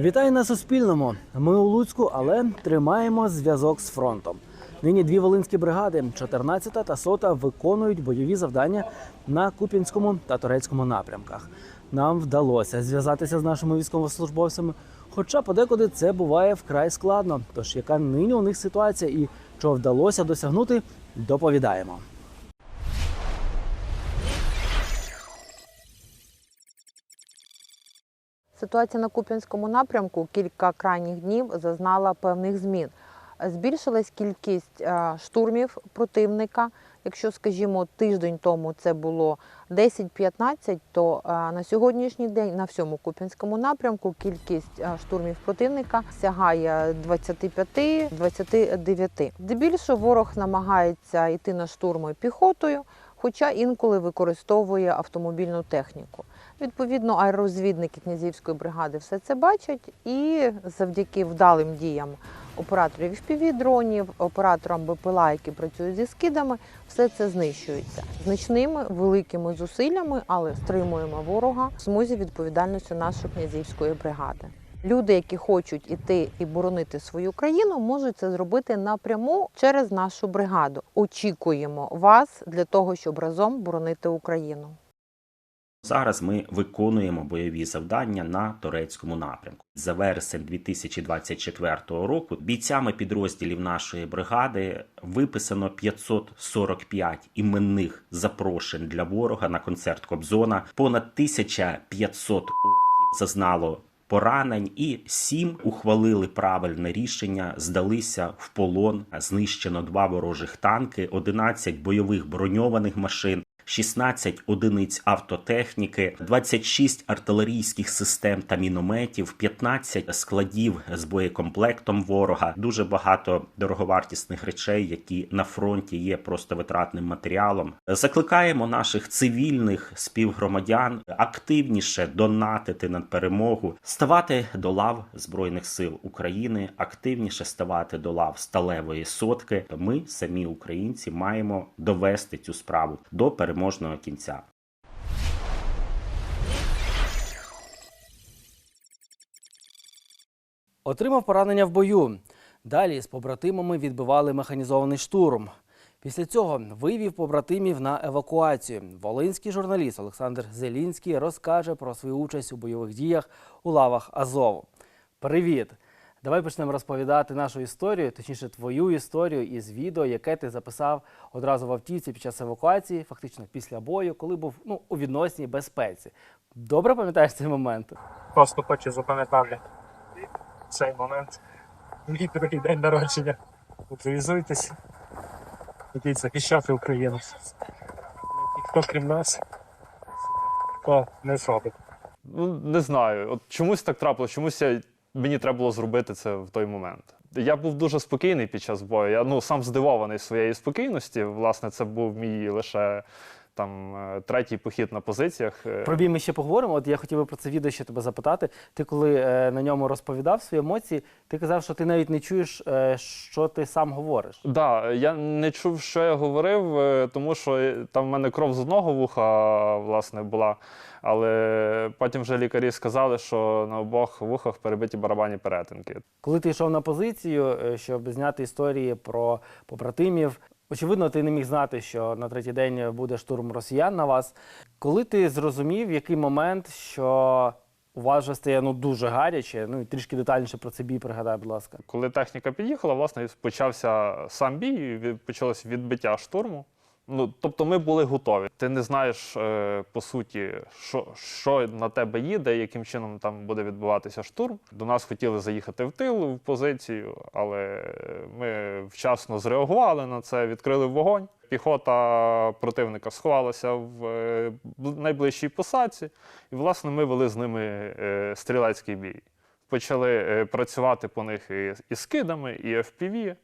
Вітаю на Суспільному. Ми у Луцьку, але тримаємо зв'язок з фронтом. Нині дві волинські бригади, 14 та 100, виконують бойові завдання на Куп'янському та Турецькому напрямках. Нам вдалося зв'язатися з нашими військовослужбовцями, хоча подекуди це буває вкрай складно. Тож яка нині у них ситуація і що вдалося досягнути, доповідаємо. Ситуація на Куп'янському напрямку кілька крайніх днів зазнала певних змін. Збільшилась кількість е, штурмів противника. Якщо, скажімо, тиждень тому це було 10-15, то е, на сьогоднішній день на всьому Куп'янському напрямку кількість е, штурмів противника сягає 25-29. Здебільшого ворог намагається йти на штурми піхотою, хоча інколи використовує автомобільну техніку. Відповідно, аеророзвідники князівської бригади все це бачать, і завдяки вдалим діям операторів FPV-дронів, операторам БПЛА, які працюють зі скидами, все це знищується значними великими зусиллями, але стримуємо ворога в смузі відповідальністю нашої князівської бригади. Люди, які хочуть іти і боронити свою країну, можуть це зробити напряму через нашу бригаду. Очікуємо вас для того, щоб разом боронити Україну. Зараз ми виконуємо бойові завдання на турецькому напрямку. За вересень 2024 року бійцями підрозділів нашої бригади виписано 545 іменних запрошень для ворога на концерт Кобзона. Понад 1500 орків зазнало поранень, і сім ухвалили правильне рішення, здалися в полон. Знищено два ворожих танки, 11 бойових броньованих машин. 16 одиниць автотехніки, 26 артилерійських систем та мінометів, 15 складів з боєкомплектом ворога, дуже багато дороговартісних речей, які на фронті є просто витратним матеріалом. Закликаємо наших цивільних співгромадян активніше донатити на перемогу, ставати до лав Збройних сил України, активніше ставати до лав сталевої сотки. Ми самі українці маємо довести цю справу до переможного кінця. Отримав поранення в бою. Далі з побратимами відбивали механізований штурм. Після цього вивів побратимів на евакуацію. Волинський журналіст Олександр Зелінський розкаже про свою участь у бойових діях у лавах Азову. Привіт! Давай почнемо розповідати нашу історію, точніше, твою історію із відео, яке ти записав одразу в автівці під час евакуації, фактично після бою, коли був ну, у відносній безпеці. Добре пам'ятаєш цей момент? Просто хочу запам'ятати цей момент. Мій другий день народження. Утилізуйтесь. Ідіть захищати Україну. Ніхто крім нас то не зробить. Ну, не знаю. От чомусь так трапилось, чомусь я, мені треба було зробити це в той момент. Я був дуже спокійний під час бою. Я ну, сам здивований своєї спокійності. Власне, це був мій лише там е, третій похід на позиціях. Е, Про бій ми ще поговоримо. От я хотів би про це відео ще тебе запитати. Ти коли е, на ньому розповідав свої емоції, ти казав, що ти навіть не чуєш, що ти сам говориш. Да, я не чув, що я говорив, тому що там в мене кров з одного вуха власне була. Але потім вже лікарі сказали, що на обох вухах перебиті барабанні перетинки. Коли ти йшов на позицію, щоб зняти історії про побратимів, очевидно, ти не міг знати, що на третій день буде штурм росіян на вас. Коли ти зрозумів, в який момент, що у вас вже стає ну дуже гаряче, ну і трішки детальніше про це бій пригадай, будь ласка. Коли техніка під'їхала, власне, почався сам бій, почалось відбиття штурму. Ну, тобто ми були готові. Ти не знаєш, е, по суті, що, що на тебе їде, яким чином там буде відбуватися штурм. До нас хотіли заїхати в тил в позицію, але ми вчасно зреагували на це, відкрили вогонь. Піхота противника сховалася в е, найближчій посадці, і, власне, ми вели з ними е, стрілецький бій. Почали працювати по них і, і скидами, і FPV.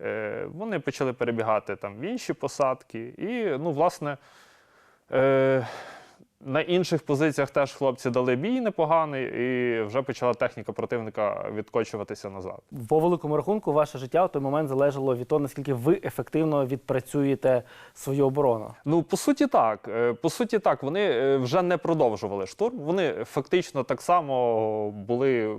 Е, Вони почали перебігати там в інші посадки. І, ну, власне, е, на інших позиціях теж хлопці дали бій непоганий, і вже почала техніка противника відкочуватися назад. По великому рахунку, ваше життя в той момент залежало від того, наскільки ви ефективно відпрацюєте свою оборону. Ну, по суті, так. Е, По суті, так. Вони е, вже не продовжували штурм. Вони фактично так само були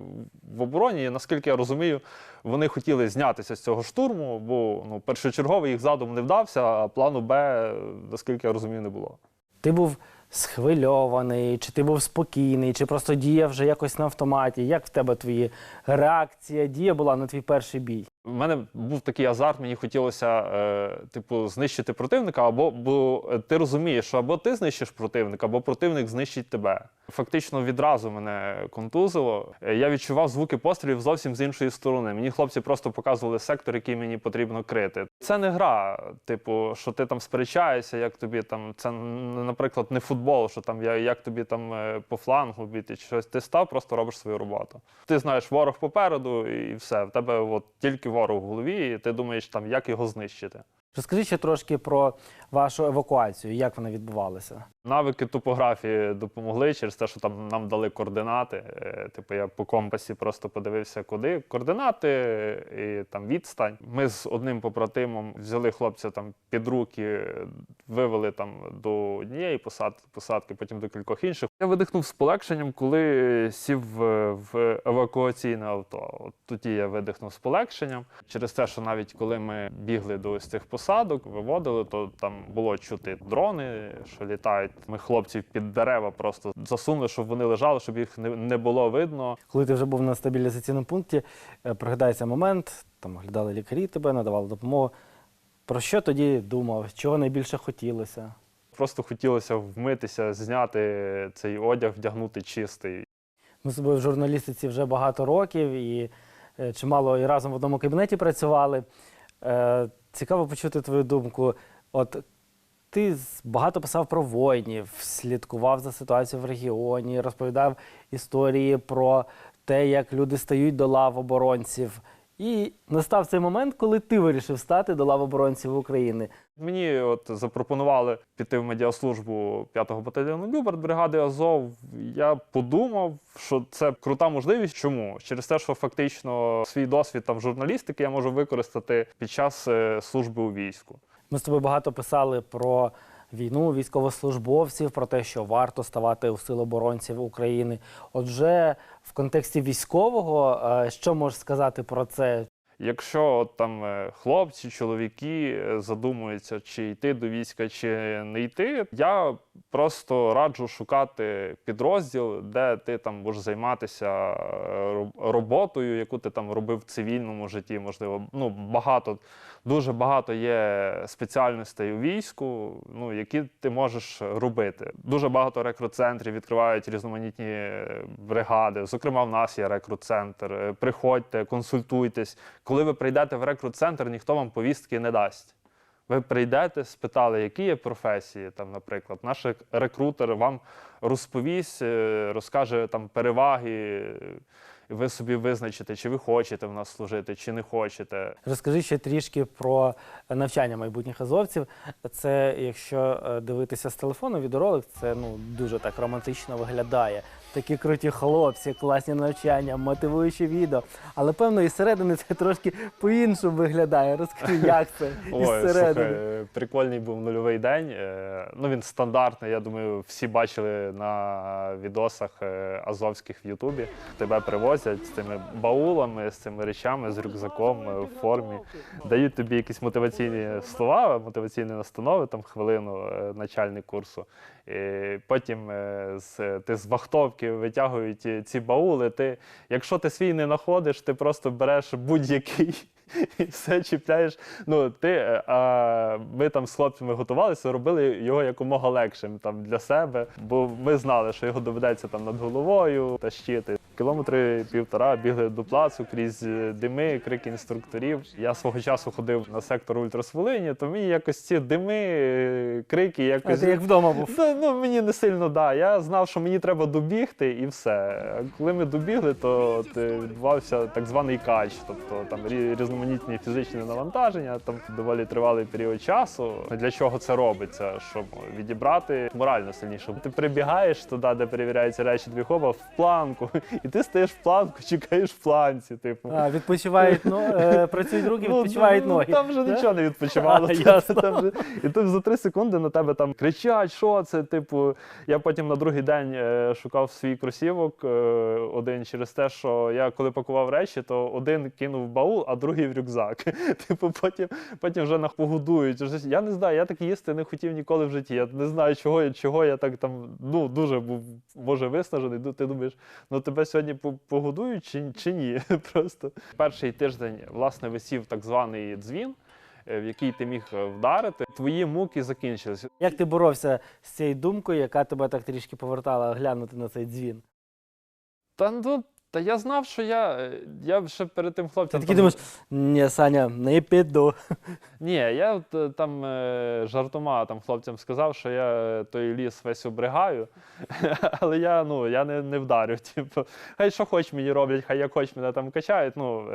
в обороні. І, наскільки я розумію, вони хотіли знятися з цього штурму, бо ну, першочерговий їх задум не вдався, а плану Б, наскільки я розумію, не було. Ти був схвильований, чи ти був спокійний, чи просто діяв вже якось на автоматі? Як в тебе твої реакція, дія була на твій перший бій? У мене був такий азарт, мені хотілося, е, типу, знищити противника, або бо е, ти розумієш, що або ти знищиш противника, або противник знищить тебе. Фактично відразу мене контузило. Е, Я відчував звуки пострілів зовсім з іншої сторони. Мені хлопці просто показували сектор, який мені потрібно крити. Це не гра, типу, що ти там сперечаєшся, як тобі там. Це, наприклад, не футбол, що там я- як тобі там е, по флангу бити чи щось. Ти став, просто робиш свою роботу. Ти знаєш, ворог попереду, і все. В тебе от тільки ворог в голові, і ти думаєш, там, як його знищити. Розкажи ще трошки про вашу евакуацію, як вона відбувалася. Навики топографії допомогли через те, що там нам дали координати. Е, Типу, я по компасі просто подивився, куди координати і там відстань. Ми з одним побратимом взяли хлопця там під руки, вивели там до однієї посадки, посадки, потім до кількох інших. Я видихнув з полегшенням, коли сів е, в евакуаційне авто. От тоді я видихнув з полегшенням. Через те, що навіть коли ми бігли до ось цих посадок, виводили, то там було чути дрони, що літають. Ми хлопців під дерева просто засунули, щоб вони лежали, щоб їх не, було видно. Коли ти вже був на стабілізаційному пункті, е, пригадається момент, там оглядали лікарі тебе, надавали допомогу. Про що тоді думав? Чого найбільше хотілося? Просто хотілося вмитися, зняти цей одяг, вдягнути чистий. Ми з тобою в журналістиці вже багато років і е, чимало і разом в одному кабінеті працювали. Цікаво почути твою думку. От ти багато писав про воїнів, слідкував за ситуацією в регіоні, розповідав історії про те, як люди стають до лав оборонців. І настав цей момент, коли ти вирішив стати до лав оборонців України. Мені от запропонували піти в медіаслужбу 5-го батальйону Люберт бригади Азов. Я подумав, що це крута можливість. Чому? Через те, що фактично свій досвід там журналістики я можу використати під час е, служби у війську. Ми з тобою багато писали про війну військовослужбовців, про те, що варто ставати у сил оборонців України. Отже, в контексті військового, е, що можеш сказати про це? Якщо от там е, хлопці, чоловіки е, задумуються, чи йти до війська, чи не йти, я просто раджу шукати підрозділ, де ти там можеш займатися е, роботою, яку ти там робив в цивільному житті. Можливо, ну багато, дуже багато є спеціальностей у війську, ну які ти можеш робити. Дуже багато рекрут-центрів відкривають різноманітні бригади. Зокрема, в нас є рекрут-центр. Приходьте, консультуйтесь. Коли ви прийдете в рекрут-центр, ніхто вам повістки не дасть. Ви прийдете, спитали, які є професії, там, наприклад, наш рекрутер вам розповість, е, розкаже там переваги, і ви собі визначите, чи ви хочете в нас служити, чи не хочете. Розкажи ще трішки про навчання майбутніх азовців. Це, якщо е, дивитися з телефону, відеоролик, це ну дуже так романтично виглядає. Такі круті хлопці, класні навчання, мотивуючі відео. Але певно, із середини це трошки по-іншому виглядає. Розкажи, як це із Ой, слухай, прикольний був нульовий день. Е, Ну, він стандартний. Я думаю, всі бачили на відосах е, азовських в Ютубі. Тебе привозять з цими баулами, з цими речами, з рюкзаком е, в формі. Дають тобі якісь мотиваційні слова, мотиваційні настанови, там хвилину начальник курсу. І потім ти з вахтовки витягують ці- ці баули. Ти, якщо ти свій не знаходиш, ти просто береш будь-який і все чіпляєш. Ну, ти, е, а, ми там з хлопцями готувалися, робили його якомога легшим там, для себе, бо ми знали, що його доведеться там над головою тащити. Кілометри півтора бігли до плацу крізь е, дими, крики інструкторів. Я свого часу ходив на сектор Ультрас Волині, то мені якось ці дими, е, крики А якось. ти як вдома був. Да, ну, мені не сильно да. Я знав, що мені треба добігти і все. А коли ми добігли, то е, відбувався так званий кач, тобто там різноманітні фізичні навантаження, там доволі тривалий період часу. Для чого це робиться? Щоб відібрати морально сильніше. Ти прибігаєш туди, де перевіряються речі, дві хоба, в планку, і ти стоїш в планку, чекаєш в планці. Типу. А, відпочивають, ну, е, працюють руки, Ну, відпочивають ну, ноги. Там вже нічого не відпочивало. Там вже- І тут за три секунди на тебе там кричать, що це. Типу, я потім на другий день е, шукав свій кросівок е, один через те, що я коли пакував речі, то один кинув в баул, а другий в рюкзак. Типу, потім, потім вже нах погодують. Щось- Я не знаю, я так їсти не хотів ніколи в житті. Я не знаю, чого, я- чого я так там ну, дуже був може виснажений. Ну, Ти думаєш, ну тебе сьогодні по- погодують чи, чи ні? Просто перший тиждень власне висів так званий дзвін, е, в який ти міг е, вдарити. Твої муки закінчилися. Як ти боровся з цією думкою, яка тебе так трішки повертала глянути на цей дзвін? Та ну. Та я знав, що я, е, я ще перед тим Ти хлопцем. такий думаєш, ні, Саня, не піду. Ні, я от, е, там е, жартома там хлопцям сказав, що я той ліс весь обригаю, але я, ну, я не, не вдарю. Типу, хай що хоч мені роблять, хай як хоч мене там качають. Ну,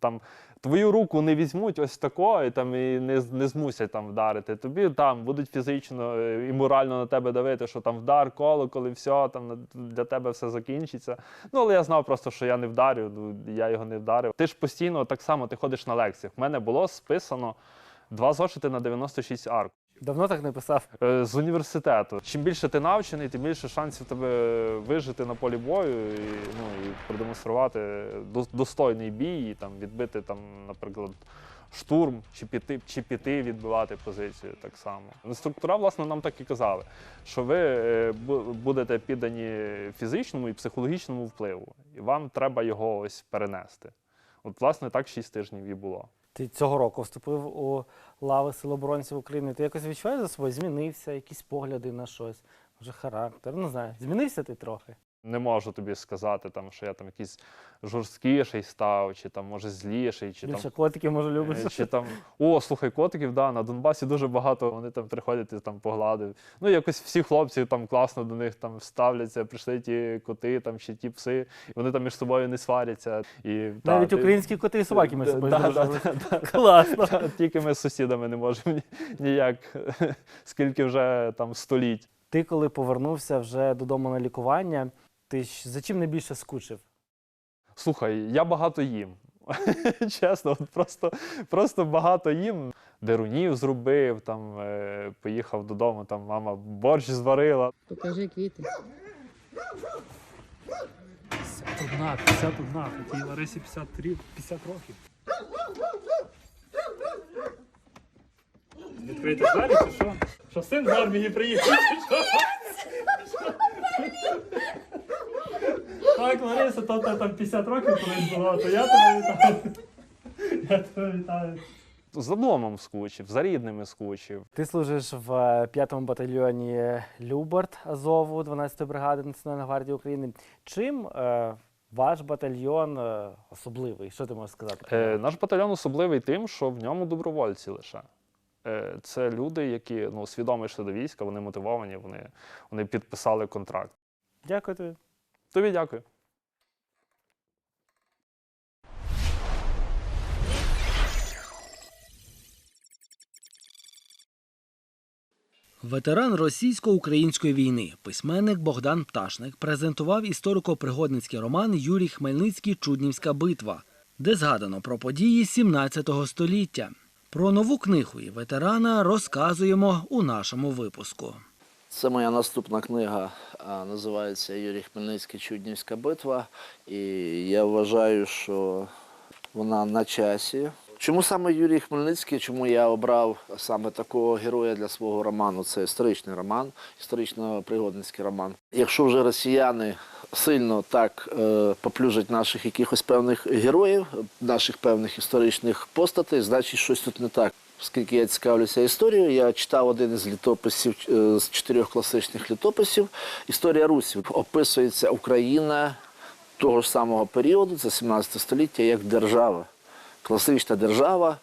там, твою руку не візьмуть ось тако, і, там, і не, не змусять там вдарити. Тобі там будуть фізично е, і морально на тебе давити, що там вдар, коло, коли все, там для тебе все закінчиться. Ну, але я знав просто, що я не вдарю, ну, я його не вдарив. Ти ж постійно так само ти ходиш на лекціях. В мене було списано два зошити на 96 арк. Давно так не писав. Е, З університету. Чим більше ти навчений, тим більше шансів тебе вижити на полі бою і, ну, і продемонструвати достойний бій, і там, відбити, там, наприклад, штурм чи піти, чи піти відбивати позицію так само. Інструктора, власне, нам так і казали, що ви е, будете піддані фізичному і психологічному впливу, і вам треба його ось перенести. От, власне, так 6 тижнів і було. Ти цього року вступив у лави Сил України. Ти якось відчуваєш за собою? Змінився, якісь погляди на щось, може характер, не знаю. Змінився ти трохи? Не можу тобі сказати, там, що я там якийсь жорсткіший став, чи там, може, зліший, чи Більше там. котиків, може, е, любиш? Чи там, о, слухай, котиків, да, на Донбасі дуже багато. Вони там приходять і там погладив. Ну, якось всі хлопці там класно до них там ставляться, прийшли ті коти там, чи ті пси, і вони там між собою не сваряться. І, та, Навіть ти- українські коти і собаки між Да, собою да, да, да. Класно. Та, Тільки ми з сусідами не можемо ні- ніяк, скільки вже там століть. Ти коли повернувся вже додому на лікування, ти ж за чим найбільше скучив? Слухай, я багато їм. Чесно, от просто, просто багато їм. Дерунів зробив, там, е, поїхав додому, там мама борщ зварила. Покажи квіти. 51, 51, такій Ларисі 53, 50 років. Відкрити двері чи що? Що син з армії приїхав, чи що? Так, Лариса, то ти там 50 років колись було, то я тебе вітаю. Я тебе вітаю. За домом скучив, за рідними скучив. Ти служиш в е, 5-му батальйоні Любард Азову 12-ї бригади Національної гвардії України. Чим е, ваш батальйон е, особливий? Що ти можеш сказати? Е, наш батальйон особливий тим, що в ньому добровольці лише. Е, це люди, які ну, свідомо йшли до війська, вони мотивовані, вони, вони підписали контракт. Дякую тобі. Тобі дякую. Ветеран російсько-української війни, письменник Богдан Пташник презентував історико-пригодницький роман Юрій Хмельницький Чуднівська битва, де згадано про події 17 століття. Про нову книгу і ветерана розказуємо у нашому випуску. Це моя наступна книга, називається Юрій Хмельницький Чуднівська битва. І я вважаю, що вона на часі. Чому саме Юрій Хмельницький? Чому я обрав саме такого героя для свого роману? Це історичний роман, історично-пригодницький роман. Якщо вже росіяни сильно так е, поплюжать наших якихось певних героїв, наших певних історичних постатей, значить щось тут не так. Оскільки я цікавлюся історією, я читав один із літописів е, з чотирьох класичних літописів Історія Русі. Описується Україна того ж самого періоду, це 17 століття, як держава, класична держава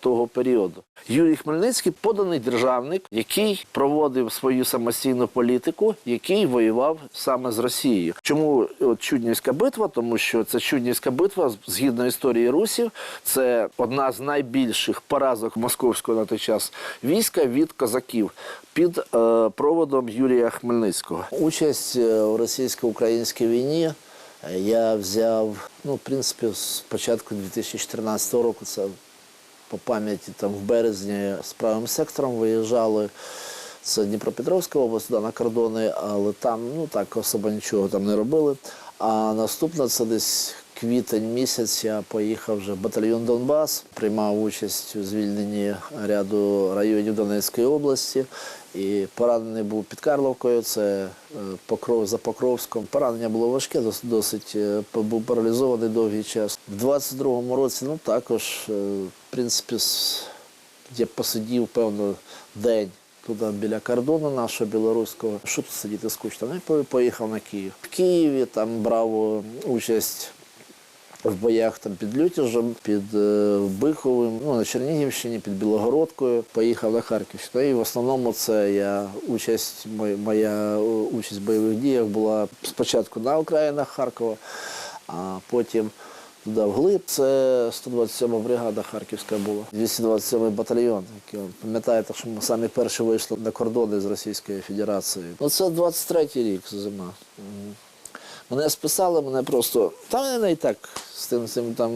того періоду. Юрій Хмельницький поданий державник, який проводив свою самостійну політику, який воював саме з Росією. Чому от Чуднівська битва? Тому що це Чуднівська битва, згідно історії русів, це одна з найбільших поразок московського на той час війська від козаків під е, проводом Юрія Хмельницького. Участь е, у російсько-українській війні е, я взяв, ну, в принципі, з початку 2014 року. Це по пам'яті там в березні з правим сектором виїжджали. Це Дніпропетровська область, туди на кордони, але там ну так особо нічого там не робили. А наступна це десь квітень місяць. Я поїхав вже в батальйон Донбас, приймав участь у звільненні ряду районів Донецької області. І поранений був під Карловкою, це е, Покров за Покровськом. Поранення було важке, дос- досить е, був паралізований довгий час. В 22-му році, ну також, е, в принципі, я посидів, певно, день туди біля кордону нашого білоруського. Що тут сидіти скучно? Ну, і поїхав на Київ. В Києві там брав е, участь в боях там під Лютіжем, під е, Биховим, ну на Чернігівщині, під Білогородкою. Поїхав на Харківщину. І в основному це я участь, моя, е, участь в бойових діях була спочатку на окраїнах Харкова, а потім туди вглиб. Це 127-ма бригада Харківська була, 227-й батальйон. Який, пам'ятаєте, що ми самі перші вийшли на кордони з Російською Федерацією. Ну це 23-й рік зима. Мене списали, мене просто. Та мене і так з тим, цим там,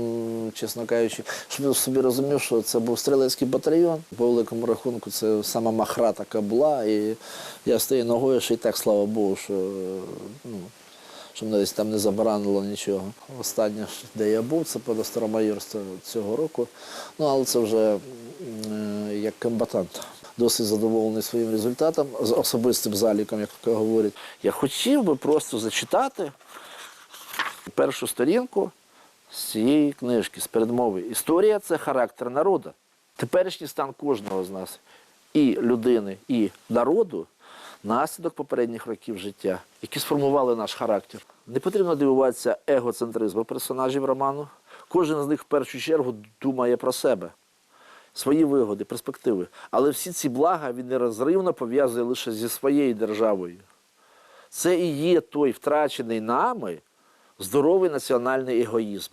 чесно кажучи, щоб я собі розумів, що це був стрілецький батальйон. По великому рахунку, це сама махра така була. І я з тією ногою, що і так, слава Богу, що ну, що мене там не забаранило нічого. Останнє, де я був, це по Старомайорство цього року. Ну, але це вже е, як комбатант. Досить задоволений своїм результатом, з особистим заліком, як говорять. Я хотів би просто зачитати першу сторінку з цієї книжки, з передмови. Історія це характер народу. Теперішній стан кожного з нас, і людини, і народу, наслідок попередніх років життя, які сформували наш характер. Не потрібно дивуватися егоцентризму персонажів роману. Кожен з них в першу чергу думає про себе, свої вигоди, перспективи. Але всі ці блага він нерозривно пов'язує лише зі своєю державою. Це і є той втрачений нами здоровий національний егоїзм.